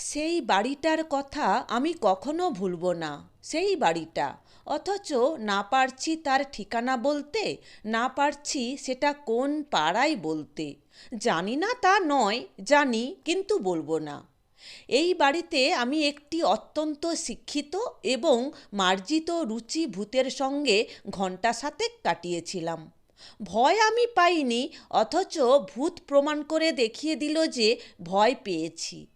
সেই বাড়িটার কথা আমি কখনো ভুলব না, সেই বাড়িটা। অথচ না পারছি তার ঠিকানা বলতে, না পারছি সেটা কোন পাড়ায় বলতে। জানি না তা নয়, জানি, কিন্তু বলব না। এই বাড়িতে আমি একটি অত্যন্ত শিক্ষিত এবং মার্জিত রুচি ভূতের সঙ্গে ঘণ্টা সাতেক কাটিয়েছিলাম। ভয় আমি পাইনি, অথচ ভূত প্রমাণ করে দেখিয়ে দিল যে ভয় পেয়েছি।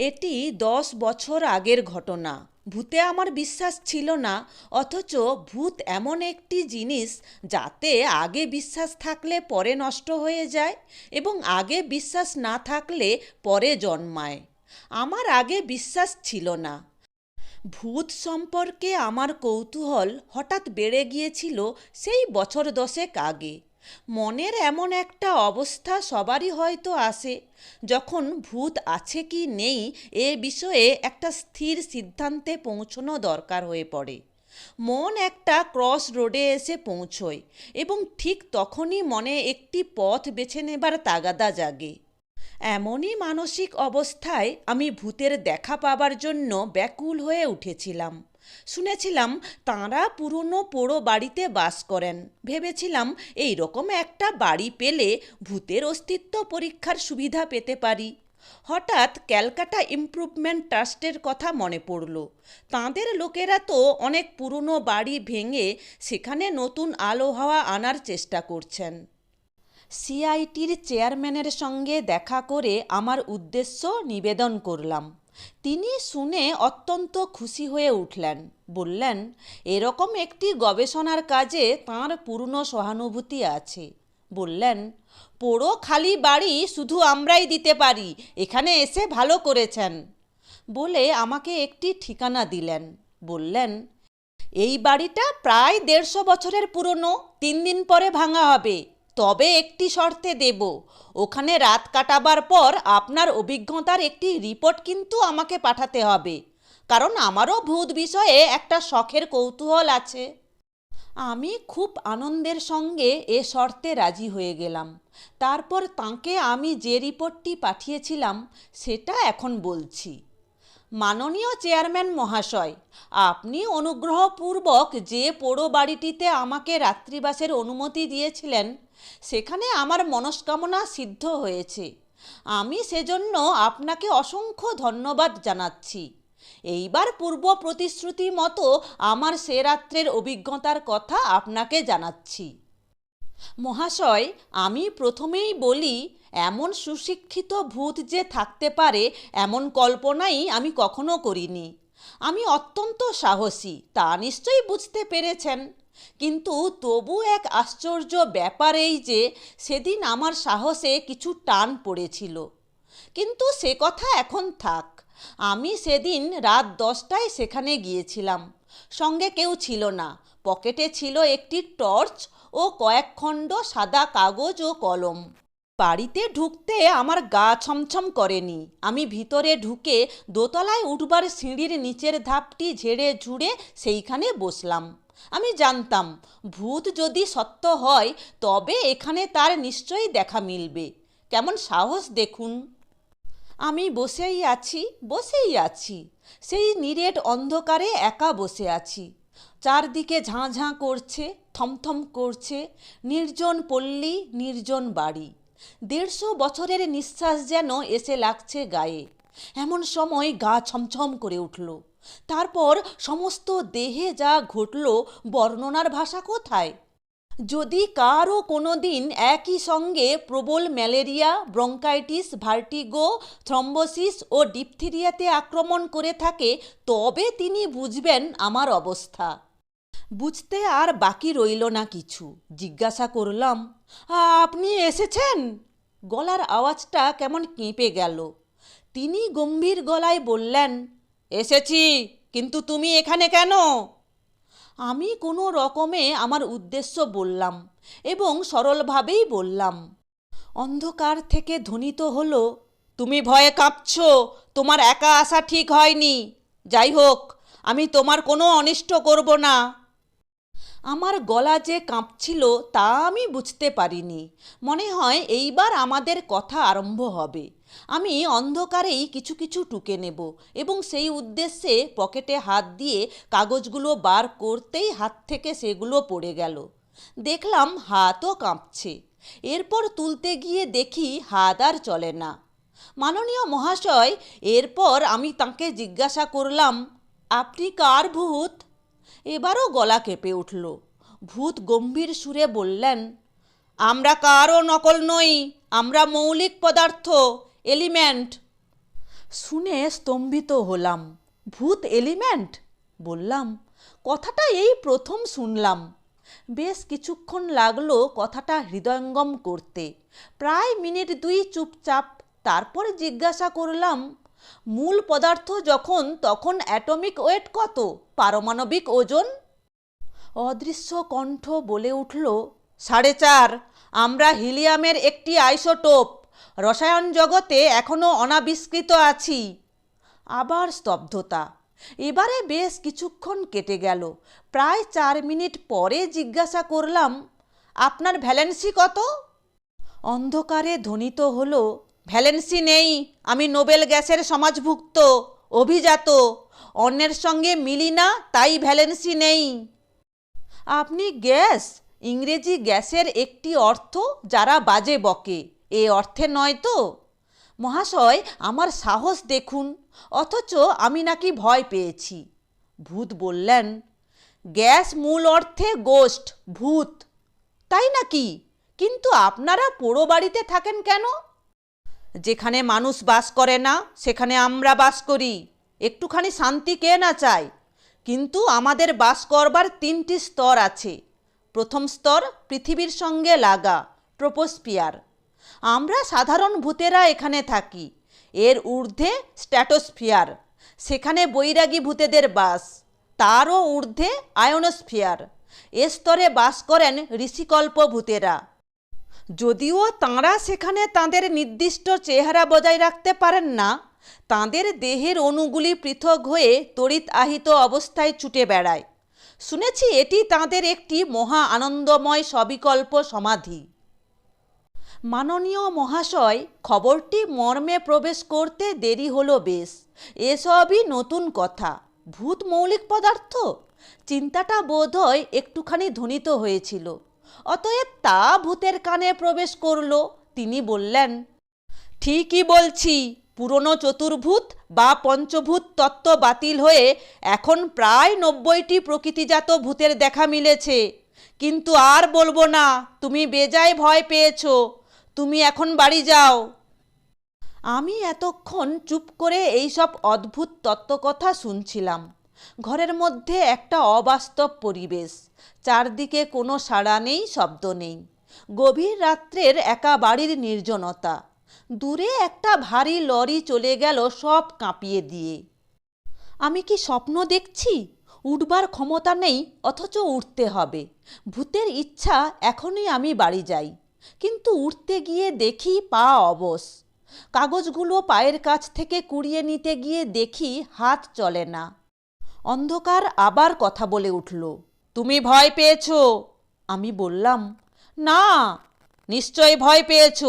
এটি দশ বছর আগের ঘটনা। ভূতে আমার বিশ্বাস ছিল না, অথচ ভূত এমন একটি জিনিস যাতে আগে বিশ্বাস থাকলে পরে নষ্ট হয়ে যায় এবং আগে বিশ্বাস না থাকলে পরে জন্মায়। আমার আগে বিশ্বাস ছিল না। ভূত সম্পর্কে আমার কৌতূহল হঠাৎ বেড়ে গিয়েছিল সেই বছর দশেক আগে। মনের এমন একটা অবস্থা সবারই হয়তো আসে, যখন ভূত আছে কি নেই এ বিষয়ে একটা স্থির সিদ্ধান্তে পৌঁছনো দরকার হয়ে পড়ে। মন একটা ক্রস রোডে এসে পৌঁছয় এবং ঠিক তখনই মনে একটি পথ বেছে নেবার তাগাদা জাগে। এমনই মানসিক অবস্থায় আমি ভূতের দেখা পাবার জন্য ব্যাকুল হয়ে উঠেছিলাম। শুনেছিলাম তাঁরা পুরনো পোড়ো বাড়িতে বাস করেন। ভেবেছিলাম এই রকম একটা বাড়ি পেলে ভূতের অস্তিত্ব পরীক্ষার সুবিধা পেতে পারি। হঠাৎ ক্যালকাটা ইমপ্রুভমেন্ট ট্রাস্টের কথা মনে পড়ল। তাঁদের লোকেরা তো অনেক পুরনো বাড়ি ভেঙে সেখানে নতুন আলো হাওয়া আনার চেষ্টা করছেন। সিআইটির চেয়ারম্যানের সঙ্গে দেখা করে আমার উদ্দেশ্য নিবেদন করলাম। তিনি শুনে অত্যন্ত খুশি হয়ে উঠলেন, বললেন, এরকম একটি গবেষণার কাজে তাঁর পূর্ণ সহানুভূতি আছে। বললেন, পোড়ো খালি বাড়ি শুধু আমরাই দিতে পারি, এখানে এসে ভালো করেছেন। বলে আমাকে একটি ঠিকানা দিলেন, বললেন, এই বাড়িটা প্রায় দেড়শো বছরের পুরনো, তিন দিন পরে ভাঙা হবে। তবে একটি শর্তে দেব। ওখানে রাত কাটাবার পর আপনার অভিজ্ঞতার একটি রিপোর্ট কিন্তু আমাকে পাঠাতে হবে। কারণ আমারও ভূত বিষয়ে একটা শখের কৌতূহল আছে। আমি খুব আনন্দের সঙ্গে এ শর্তে রাজি হয়ে গেলাম। তারপর তাঁকে আমি যে রিপোর্টটি পাঠিয়েছিলাম, সেটা এখন বলছি। মাননীয় চেয়ারম্যান মহাশয়, আপনি অনুগ্রহপূর্বক যে পোড়ো বাড়িটিতে আমাকে রাত্রিবাসের অনুমতি দিয়েছিলেন, সেখানে আমার মনস্কামনা সিদ্ধ হয়েছে। আমি সেজন্য আপনাকে অসংখ্য ধন্যবাদ জানাচ্ছি। এইবার পূর্ব প্রতিশ্রুতি মতো আমার সে রাত্রের অভিজ্ঞতার কথা আপনাকে জানাচ্ছি। মহাশয়, আমি প্রথমেই বলি, এমন সুশিক্ষিত ভূত যে থাকতে পারে, এমন কল্পনাই আমি কখনো করিনি। আমি অত্যন্ত সাহসী, তা নিশ্চয়ই বুঝতে পেরেছেন। কিন্তু তবু এক আশ্চর্য ব্যাপার এই যে, সেদিন আমার সাহসে কিছু টান পড়েছিল। কিন্তু সে কথা এখন থাক। আমি সেদিন রাত দশটায় সেখানে গিয়েছিলাম। সঙ্গে কেউ ছিল না। পকেটে ছিল একটি টর্চ ও কয়েক খণ্ড সাদা কাগজ ও কলম। বাড়িতে ঢুকতে আমার গা ছমছম করেনি। আমি ভিতরে ঢুকে দোতলায় উঠবার সিঁড়ির নিচের ধাপটি ঝেড়ে ঝুড়ে সেইখানে বসলাম। আমি জানতাম, ভূত যদি সত্য হয়, তবে এখানে তার নিশ্চয়ই দেখা মিলবে। কেমন সাহস দেখুন। আমি বসেই আছি বসেই আছি। সেই নিরেট অন্ধকারে একা বসে আছি। চারদিকে ঝাঁ ঝাঁ করছে, থমথম করছে নির্জন পল্লী, নির্জন বাড়ি। দেড়শো বছরের নিঃশ্বাস যেন এসে লাগছে গায়ে। এমন সময় গা ছমছম করে উঠল। তারপর সমস্ত দেহে যা ঘটল, বর্ণনার ভাষা কোথায়? যদি কারও কোনো দিন একই সঙ্গে প্রবল ম্যালেরিয়া, ব্রঙ্কাইটিস, ভার্টিগো, থ্রম্বোসিস ও ডিপথিরিয়াতে আক্রমণ করে থাকে, তবে তিনি বুঝবেন আমার অবস্থা। বুঝতে আর বাকি রইল না কিছু। জিজ্ঞাসা করলাম, আপনি এসেছেন? গলার আওয়াজটা কেমন কেঁপে গেল। তিনি গম্ভীর গলায় বললেন, এসেছি, কিন্তু তুমি এখানে কেন? আমি কোনো রকমে আমার উদ্দেশ্য বললাম এবং সরলভাবেই বললাম। অন্ধকার থেকে ধ্বনিত হলো, তুমি ভয়ে কাঁপছ, তোমার একা আসা ঠিক হয়নি। যাই হোক, আমি তোমার কোনো অনিষ্ট করব না। আমার গলা যে কাঁপছিল তা আমি বুঝতে পারিনি। মনে হয় এইবার আমাদের কথা আরম্ভ হবে। আমি অন্ধকারেই কিছু কিছু টুকে নেব এবং সেই উদ্দেশ্যে পকেটে হাত দিয়ে কাগজগুলো বার করতেই হাত থেকে সেগুলো পড়ে গেল। দেখলাম হাতও কাঁপছে। এরপর তুলতে গিয়ে দেখি হাত আর চলে না। মাননীয় মহাশয়, এরপর আমি তাকে জিজ্ঞাসা করলাম, আপনি কার ভূত? এবারও গলা কেঁপে উঠল। ভূত গম্ভীর সুরে বললেন, আমরা কারও নকল নই, আমরা মৌলিক পদার্থ। এলিমেন্ট। শুনে স্তম্ভিত হলাম। ভূত এলিমেন্ট? বললাম, কথাটা এই প্রথম শুনলাম। বেশ কিছুক্ষণ লাগল কথাটা হৃদয়ঙ্গম করতে। প্রায় মিনিট দুই চুপচাপ তারপর জিজ্ঞাসা করলাম, মূল পদার্থ যখন, তখন অ্যাটমিক ওয়েট কত? পারমাণবিক ওজন? অদৃশ্য কণ্ঠ বলে উঠল, সাড়ে চার। আমরা হিলিয়ামের একটি আইসোটোপ। রসায়ন জগতে এখনও অনাবিষ্কৃত আছি। আবার স্তব্ধতা। এবারে বেশ কিছুক্ষণ কেটে গেল। প্রায় চার মিনিট পরে জিজ্ঞাসা করলাম, আপনার ভ্যালেন্সি কত? অন্ধকারে ধ্বনিত হলো, ভ্যালেন্সি নেই, আমি নোবেল গ্যাসের সমাজভুক্ত, অভিজাত, অন্যের সঙ্গে মিলি না, তাই ভ্যালেন্সি নেই। আপনি গ্যাস? ইংরেজি গ্যাসের একটি অর্থ যারা বাজে বকে। এ অর্থে নয় তো? মহাশয়, আমার সাহস দেখুন, অথচ আমি নাকি ভয় পেয়েছি। ভূত বললেন, গ্যাস মূল অর্থে গোষ্ঠ, ভূত। তাই নাকি? কিন্তু আপনারা পোড়ো বাড়িতে থাকেন কেন? যেখানে মানুষ বাস করে না, সেখানে আমরা বাস করি। একটুখানি শান্তি কে না চায়? কিন্তু আমাদের বাস করবার তিনটি স্তর আছে। প্রথম স্তর, পৃথিবীর সঙ্গে লাগা ট্রোপোস্পিয়ার আমরা সাধারণ ভূতেরা এখানে থাকি। এর ঊর্ধ্বে স্ট্যাটোস্ফিয়ার, সেখানে বৈরাগী ভূতেদের বাস। তারও ঊর্ধ্বে আয়নোস্ফিয়ার। এ স্তরে বাস করেন ঋষিকল্প ভূতেরা। যদিও তাঁরা সেখানে তাঁদের নির্দিষ্ট চেহারা বজায় রাখতে পারেন না, তাঁদের দেহের অণুগুলি পৃথক হয়ে তড়িৎ আহিত অবস্থায় ছুটে বেড়ায়। শুনেছি এটি তাঁদের একটি মহা আনন্দময় সবিকল্প সমাধি। মাননীয় মহাশয় খবরটি মর্মে প্রবেশ করতে দেরি হলো বেশ। এসবই নতুন কথা। ভূত মৌলিক পদার্থ? চিন্তাটা বোধহয় একটুখানি ধ্বনিত হয়েছিল। অতএব তা ভূতের কানে প্রবেশ করল, তিনি বললেন, ঠিকই বলছি, পুরনো চতুর্ভূত বা পঞ্চভূত তত্ত্ব বাতিল হয়ে এখন প্রায় নব্বইটি প্রকৃতিজাত ভূতের দেখা মিলেছে। কিন্তু আর বলব না, তুমি বেজায় ভয় পেয়েছ। তুমি এখন বাড়ি যাও। আমি এতক্ষণ চুপ করে এইসব অদ্ভুত তত্ত্বকথা শুনছিলাম। ঘরের মধ্যে একটা অবাস্তব পরিবেশ। চারদিকে কোনো সাড়া নেই, শব্দ নেই। গভীর রাত্রের একা বাড়ির নির্জনতা। দূরে একটা ভারী লরি চলে গেল সব কাঁপিয়ে দিয়ে। আমি কি স্বপ্ন দেখছি? উঠবার ক্ষমতা নেই, অথচ উঠতে হবে। ভূতের ইচ্ছা, এখনই আমি বাড়ি যাই। কিন্তু উঠতে গিয়ে দেখি পা অবশ। কাগজগুলো পায়ের কাছ থেকে কুড়িয়ে নিতে গিয়ে দেখি হাত চলে না। অন্ধকার আবার কথা বলে উঠল, তুমি ভয় পেয়েছ? আমি বললাম, না নিশ্চয় ভয় পেয়েছ।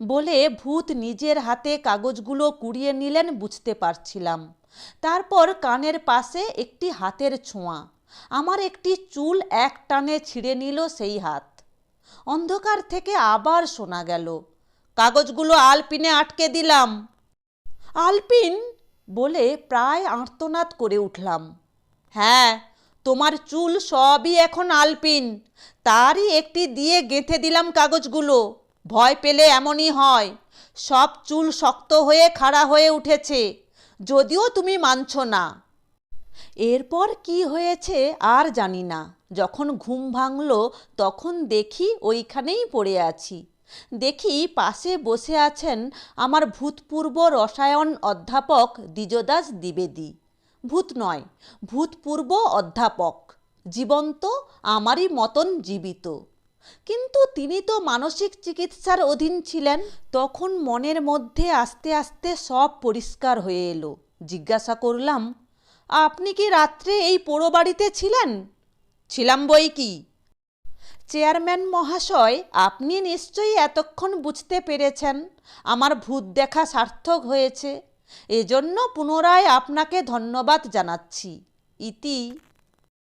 বলে ভূত নিজের হাতে কাগজগুলো কুড়িয়ে নিলেন বুঝতে পারছিলাম। তারপর কানের পাশে একটি হাতের ছোঁয়া, আমার একটি চুল এক টানে ছিঁড়ে নিল সেই হাত। অন্ধকার থেকে আবার শোনা গেল। কাগজগুলো আলপিনে আটকে দিলাম। আলপিন? বলে প্রায় আর্তনাদ করে উঠলাম। হ্যাঁ তোমার চুল সবই এখন আলপিন। তারই একটি দিয়ে গেঁথে দিলাম কাগজগুলো। ভয় পেলে এমনই হয়। সব চুল শক্ত হয়ে খাড়া হয়ে উঠেছে। যদিও তুমি মানছ না। এরপর কি হয়েছে আর জানি না। যখন ঘুম ভাঙল, তখন দেখি ওইখানেই পড়ে আছি। দেখি পাশে বসে আছেন আমার ভূতপূর্ব রসায়ন অধ্যাপক দ্বিজদাস দ্বিবেদী। ভূত নয়, ভূতপূর্ব অধ্যাপক। জীবন্ত, আমারই মতন জীবিত। কিন্তু তিনি তো মানসিক চিকিৎসার অধীন ছিলেন। তখন মনের মধ্যে আস্তে আস্তে সব পরিষ্কার হয়ে এলো। জিজ্ঞাসা করলাম আপনি কি রাত্রে এই পোড়ো বাড়িতে ছিলেন? ছিলাম বই কি? চেয়ারম্যান মহাশয়, আপনি নিশ্চয়ই এতক্ষণ বুঝতে পেরেছেন, আমার ভূত দেখা সার্থক হয়েছে। এজন্য পুনরায় আপনাকে ধন্যবাদ জানাচ্ছি। ইতি